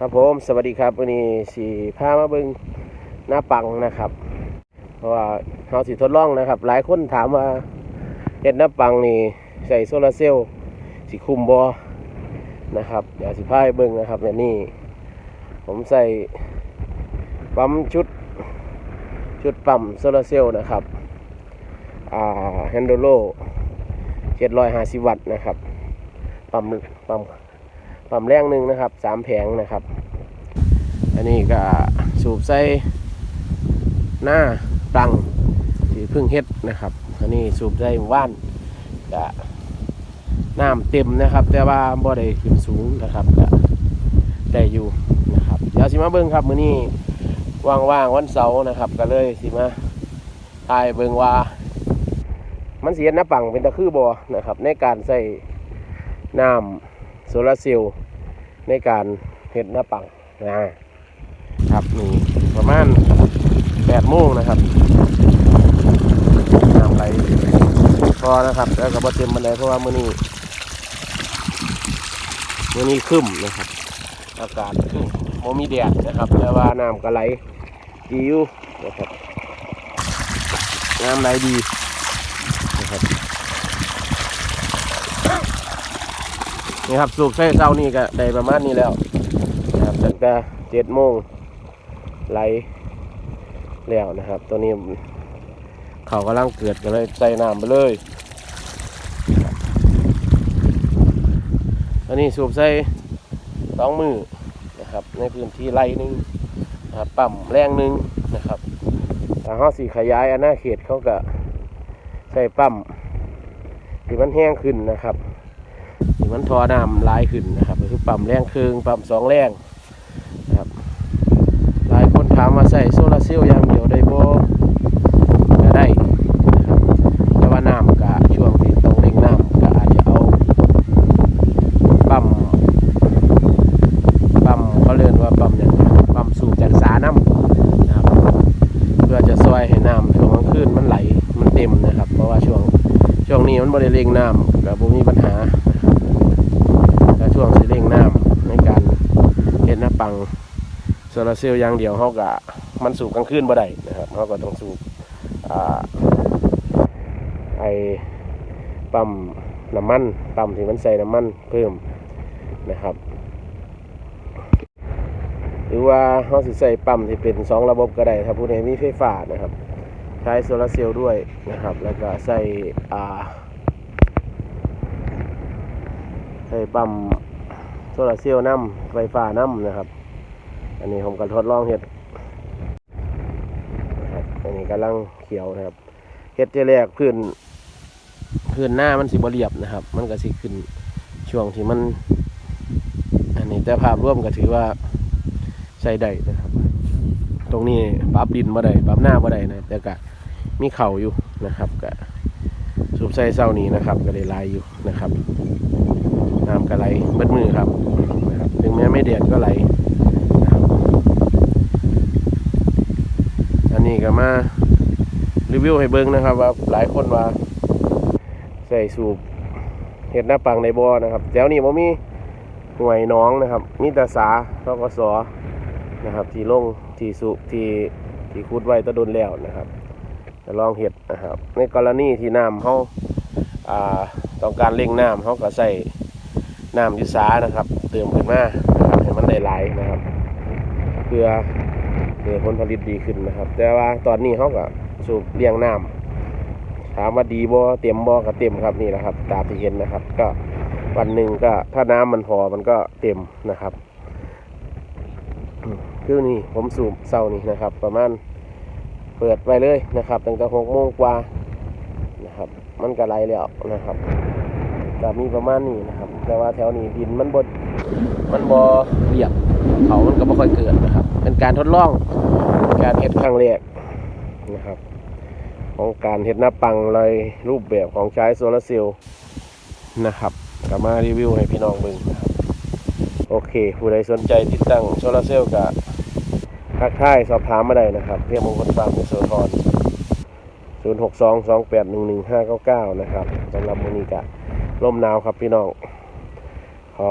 ครับผมสวัสดีครับวันนี้สีพามาบิงหน้าปังนะครับ เพราะว่าเราสิทดลองนะครับ หลายคนถามว่าเฮ็ดหน้าปังนี่ใส่โซลาร์เซลล์สิคุมบอนะครับเดี๋ยวสิพาให้เบิงนะครับเนี่ยนี่ผมใส่ปั๊มชุดชุดปั๊มโซลาร์เซลล์นะครับอ่าแฮนโดโล750 วัตต์นะครับปั๊มปั๊ม ปั๊มแรงหนึ่งนะครับสามแผงนะครับ อันนี้ก็สูบใส่หน้าตังที่เพิ่งเฮ็ดนะครับ อันนี้สูบใส่หมู่านก็น้ำเต็มนะครับ แต่ว่าบ่ได้ขึ้นสูงนะครับก็ได้อยู่นะครับเดี๋ยวสิมาเบิ่งครับมื้อนี้ว่างๆวันเสาร์นะครับ ก็เลยสิมาถ่ายเบิ่งว่า มันเสียน้าปังเป็นตะคือบ่นะครับ ในการใส่น้ำ ซลาร์เซลล์ในการเห็ดหน้าปังนะครับนี่ประมาณ8โมงนะครับน้ำไหลพอนะครับ แล้วก็บเต็มบันไดเพราะว่ามื้อนี้มื้อนี้ครึ้มนะครับ อากาศครึ้มโมมีแดดนะครับ แต่ว่าน้ำก็ไหลดีอยู่นะครับน้ำไหลดีนะครับ นี่ครับสูบใช้เช้านี่ก็ได้ประมาณนี้แล้วนะครับตั้งแต่เจ็ดโมงไหลแล้วนะครับ ตัวนี้เขากำลังเกิดก็เลยใส่น้ำไปเลยอันนี้สูบใส่สองมือนะครับ ในพื้นที่ไร่นึงนะครับปั๊มแรงนึงนะครับถ้าเขาสีขยายอาณาเขตเขาก็ใส่ปั๊มที่มันแห้งขึ้นนะครับ ที่มันทอน้ำลายขึ้นนะครับก็คือปั๊มแรงครึ่งปั๊มสองแรงนะครับหลายคนถามว่าใส่โซลาร์เซลล์อย่างเดียวได้บ่ก็ได้นะครับแต่ว่าน้ำก็ช่วงที่ต้องเร่งน้ำก็อาจจะเอาปั๊มปั๊มเขาเรียกว่าปั๊มอย่างปั๊มสูบจากสาน้ำนะครับเพื่อจะซอยให้น้ำช่วงกลางคืนมันไหลมันเต็มนะครับ เพราะว่าช่วงช่วงนี้มันบริเร่งน้ำกับบมีปัญหาช่วงสิเร่งน้ำในการเห็นหน้าปังโซลาร์เซลล์อย่างเดียวเขาก็มันสูบกลางคืนบ่ได้นะครับเขาก็ต้องสูบไอปั๊มน้ำมันปั๊มที่มันใส่น้ำมันเพิ่มนะครับ หรือว่าเขาสิใส่ปั๊มที่เป็นสองระบบก็ได้ถ้าผู้ใดมีไฟฟ้านะครับ ใช้โซลาร์เซลล์ด้วยนะครับ แล้วก็ใส่ใส่ปั๊ม โซลาเซลล์น้ำไฟฟ้าน้ำนะครับ อันนี้ผมก็ทดลองเห็ดนะครับอันนี้กำลังเขียวนะครับเห็ดที่แรกพื้นพื้นหน้ามันสิบเรียบนะครับ มันก็สิขึ้นช่วงที่มัน อันนี้แต่ภาพรวมก็ถือว่าใส่ได้นะครับ ตรงนี้ปรับดินมาได้ปรับหน้ามาได้นะแต่ก็มีเข่าอยู่นะครับก็สูบใส่เศร้านี้นะครับ ก็ได้ลายอยู่นะครับน้ำก็ไหลเบิดมือครับ เดือดก็ไหลอันนี้ก็มารีวิวให้เบิ้งนะครับ ว่าหลายคนว่าใส่สูบเห็ดหน้าปังในบ่อนะครับแถวนี้ผมมีห่วยน้องนะครับ มีแต่สาทกสนะครับ ที่ลงที่สุที่ที่คุดไว้ตะดนแล้วนะครับจะลองเห็ดนะครับ ในกรณีที่น้ำเขาต้องการเร่งน้ำเขาก็ใส่น้ำยุสานะครับ เติมขึ้นมา มันได้หลายนะครับ เพื่อเพื่อผลผลิตดีขึ้นนะครับ แต่ว่าตอนนี้เขาก็สูบเลี้ยงน้ำถามว่าดีบ่เต็มบ่ก็เต็มครับนี่แหละครับ ตามที่เห็นนะครับ ก็วันหนึ่งก็ถ้าน้ำมันพอมันก็เต็มนะครับคือนี่ผมสูบเศร้านี่นะครับ ประมาณเปิดไปเลยนะครับตั้งแต่หกโมงกว่านะครับ มันก็ไหลแล้วนะครับก็มีประมาณนี้นะครับ แต่ว่าแถวนี้ดินมันบด มันบอเรียบเขามันก็ไม่ค่อยเกิดนะครับ เป็นการทดลองการเฮ็ดครั้งแรกนะครับ ของการเฮ็ดหน้าปังลยรูปแบบของใช้โซลาร์เซลล์นะครับก็มารีวิวให้พี่น้องเบิ่งนะครับโอเค ผู้ใดสนใจติดตั้งโซลาร์เซลล์ก็ทักทายสอบถามมาได้นะครับเรียกมงคลฟาร์มโซทร062 281 1599 นะครับสำหรับมือนี้กะลมหนาวครับพี่น้อง ขอ